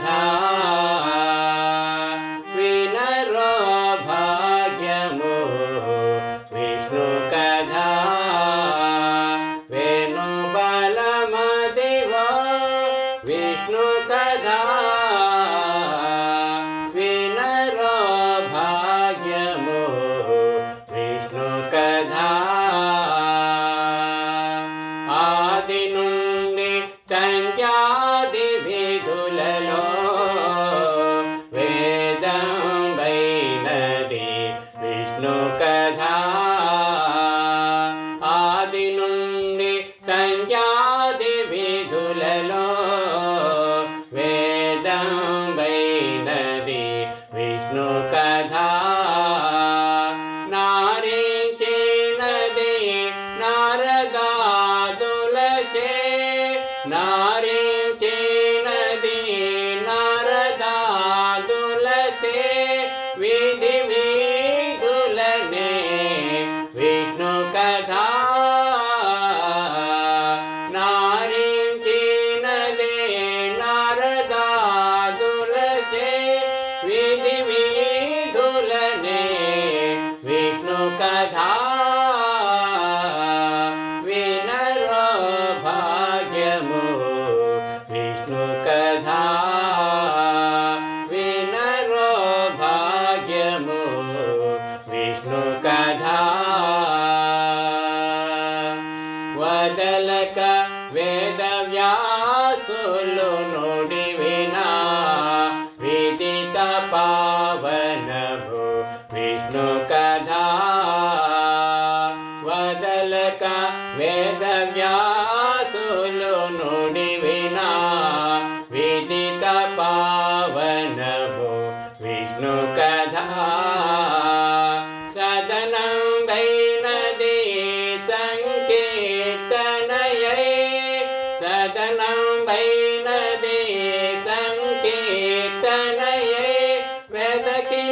धा विनरो भग्यमो विष्णु कदा विणुबलमदिव विनरो भग्यमो विष्णु कदा आदिनो नारी नदी नारदा विधुलने विष्णु नारी नदे नारदा दुलते विधि कथा वदलक विदित पावनभो विष्णु कथा वदलक वेदव्यासुलु नुडि विना। विदित पावनभो विष्णु सङ्कीर्तनयै सदनं वैनदे सङ्कीर्तनयै वेदकिन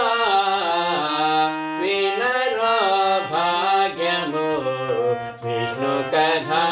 and